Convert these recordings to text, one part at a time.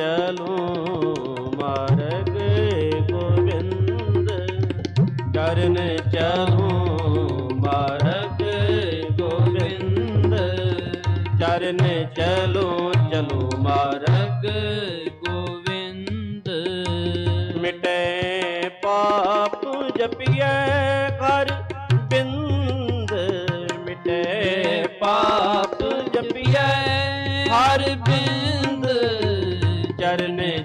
ਚਲੂੰ ਮਾਰਗ ਗੋਬਿੰਦ ਚਰਨ ਚਲੂੰ ਮਾਰਗ ਗੋਬਿੰਦ ਚਰਨ ਚਲੋ ਚਲੋ ਮਾਰਗ ਗੋਬਿੰਦ। ਮਿਟੇ ਪਾਪ ਜਪੀਐ ਕਰ ਬਿੰਦ, ਮਿਟੇ ਪਾਪ ਜਪੀਐ ਹਰ ਬਿੰਦ।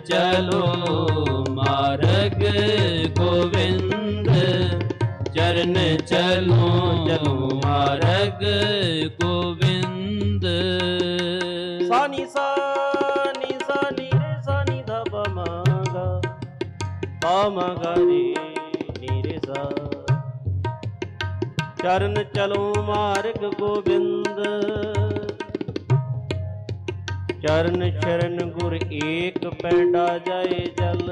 ਚਲੋ ਮਾਰਗ ਗੋਬਿੰਦ ਚਰਨ ਚਲੋ ਚਲੋ ਮਾਰਗ ਗੋਬਿੰਦ ਸਾਨੀ ਸਾਨੀ ਸਾਨੀ ਰੇ ਸਾਨੀ ਦਾ ਬਮਾਗਾ ਪਾਮਗਾ ਰੇ ਨੀ ਸਾ ਚਰਨ ਚਲੋ ਮਾਰਗ ਗੋਬਿੰਦ ਚਰਨ ਸ਼ਰਨ ਗੁਰ ਏਕ ਪੈਂਡਾ ਜਾਏ ਜਲ।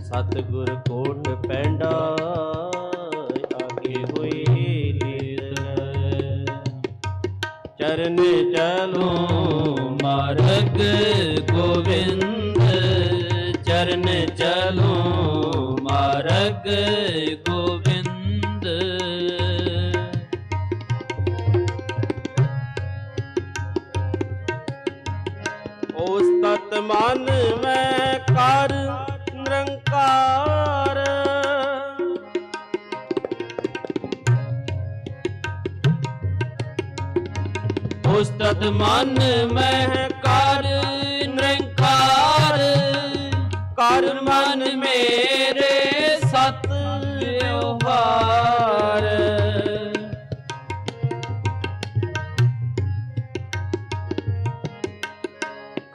ਸਤ ਗੁਰ ਕੋਟ ਪੈਂਡਾ ਆਗੇ ਹੋਏ ਲੀਲ। ਚਰਨ ਚਲੋ ਮਾਰਗ ਗੋਬਿੰਦ ਚਰਨ ਚਲੋ ਮਾਰਗ ਗੋਬਿੰਦ ਉਸ ਤਤ ਮਨ ਮੈਂ ਕਰ ਨਿਰੰਕਾਰ। ਉਸ ਮਨ ਮੈਂ ਕਰ ਨਿਰੰਕਾਰ। ਕਰ ਮਨ ਮੇਰੇ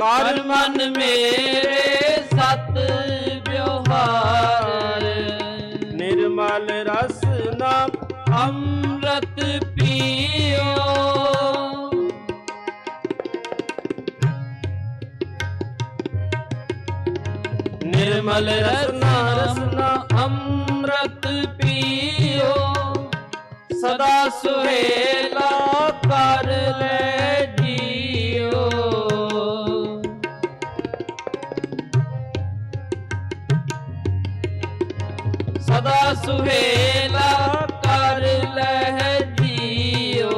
ਕਰ ਮਨ ਮੇਰੇ ਸਤ ਵਿਵਹਾਰ। ਨਿਰਮਲ ਰਸ ਨਾਮ ਅੰਮ੍ਰਿਤ ਪੀਓ। ਨਿਰਮਲ ਰਸਨਾ ਰਸਨਾ ਅੰਮ੍ਰਿਤ ਪੀਓ। ਸਦਾ ਸੁਹੇਲਾ ਕਰ ਲੈ। ਸੁਹੇਲਾ ਕਰ ਲੈ ਜੀਓ।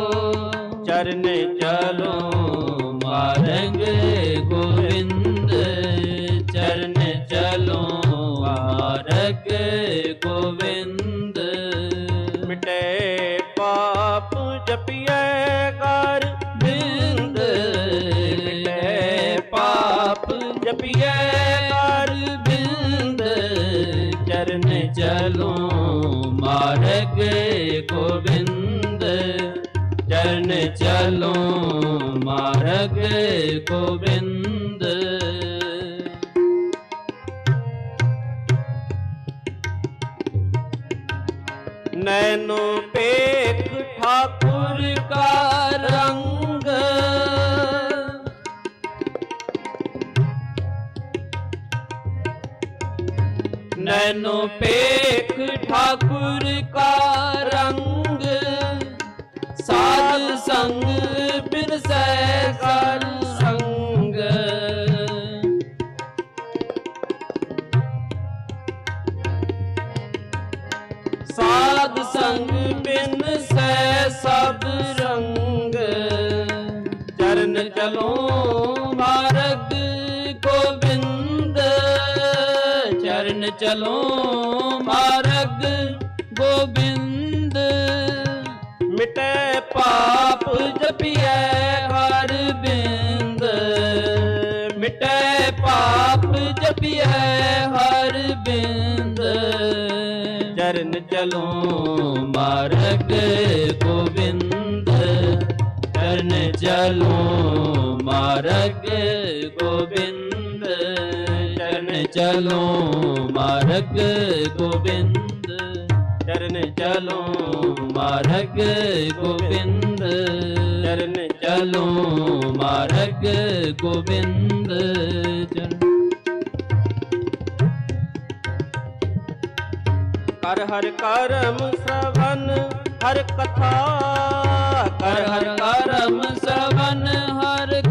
ਚਰਨ ਚਲੋ ਮਾਰਗ ਗੋਬਿੰਦ। ਚਰਨ ਚਲੋ ਮਾਰਗ ਗੋਬਿੰਦ। ਮਿਟੇ ਪਾਪ ਜਪੀਐ ਚਰਨ ਚਲੋ ਮਾਰਗ ਗੋਬਿੰਦ ਚਰਨ ਚਲੋ ਮਾਰਗ ਗੋਬਿੰਦ ਨੈਨੋ ਪੇਖ ਠਾਕੁਰ ਨੈਨੋ ਪੇਖ ਠਾਕੁਰ ਕਾ ਰੰਗ। ਸਾਧ ਸੰਗ ਬਿਰਸੈ ਕਰ ਸੰਗ। ਸਾਧ ਸੰਗ ਬਿਨ ਸੈ ਸਭ ਰੰਗ। ਚਰਨ ਚਲੋ ਮਾਰਗ ਚਲੋ ਮਾਰਗ ਗੋਬਿੰਦ। ਮਿਟੇ ਪਾਪ ਜਪੀਐ ਹਰ ਬਿੰਦ। ਮਿਟੈ ਪਾਪ ਜਪੀਐ ਹਰ ਬਿੰਦ। ਚਰਨ ਚਲੋ ਮਾਰਗ ਗੋਬਿੰਦ। ਚਰਨ ਚਲੋ ਮਾਰਗ ਗੋਬਿੰਦ। ਚਰਨ ਚਲੋ ਮਾਰਗ ਗੋਬਿੰਦ ਚਰਨ ਚਲੋ ਮਾਰਗ ਗੋਬਿੰਦ ਚਰਨ ਚਲੋ ਮਾਰਗ ਗੋਬਿੰਦ ਚਰਨ ਕਰ ਹਰ ਕਰਮ ਸਵਨ ਹਰ ਕਥਾ ਕਰ ਹਰ ਕਰਮ ਸਵਨ ਹਰ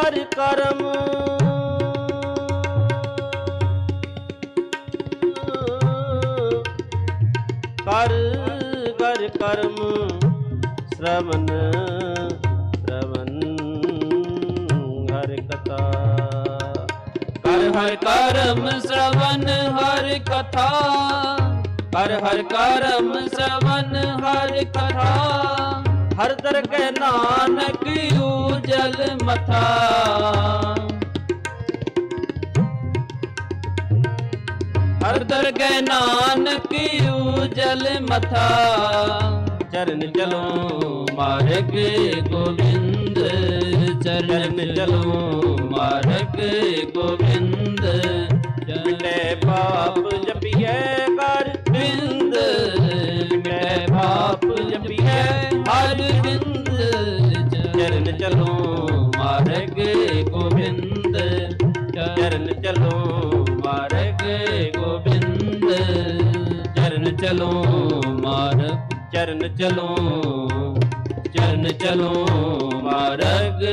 ਕਰ ਕਰਮ। ਕਰ ਕਰ ਕਰਮ। ਸ਼ਰਵਨ ਸ਼ਰਵਨ ਹਰ ਕਥਾ ਕਰ ਹਰ ਕਰਮ, ਸ਼ਰਵਨ ਹਰ ਕਥਾ ਕਰ ਹਰ ਕਰਮ, ਸ਼ਰਵਨ ਹਰ ਕਥਾ ਹਰ ਦਰ ਕੇ ਨਾਨਕ ਨਾਨਕ ਉਜਲ ਮਥਾ। ਹਰ ਦਰਗਹਿ ਨਾਨਕ ਉਜਲ ਮਥਾ। ਚਰਨ ਚਲੋ ਮਾਰਗ ਗੋਬਿੰਦ, ਚਰਨ ਚਲੋ ਮਾਰਗ ਗੋਬਿੰਦ। ਚਰਨ ਚਲੋ ਮਾਰਗ ਗੋਬਿੰਦ। ਚਰਨ ਚਲੋ ਮਾਰਗ ਚਰਨ ਚਲੋ ਚਰਨ ਚਲੋ ਮਾਰਗ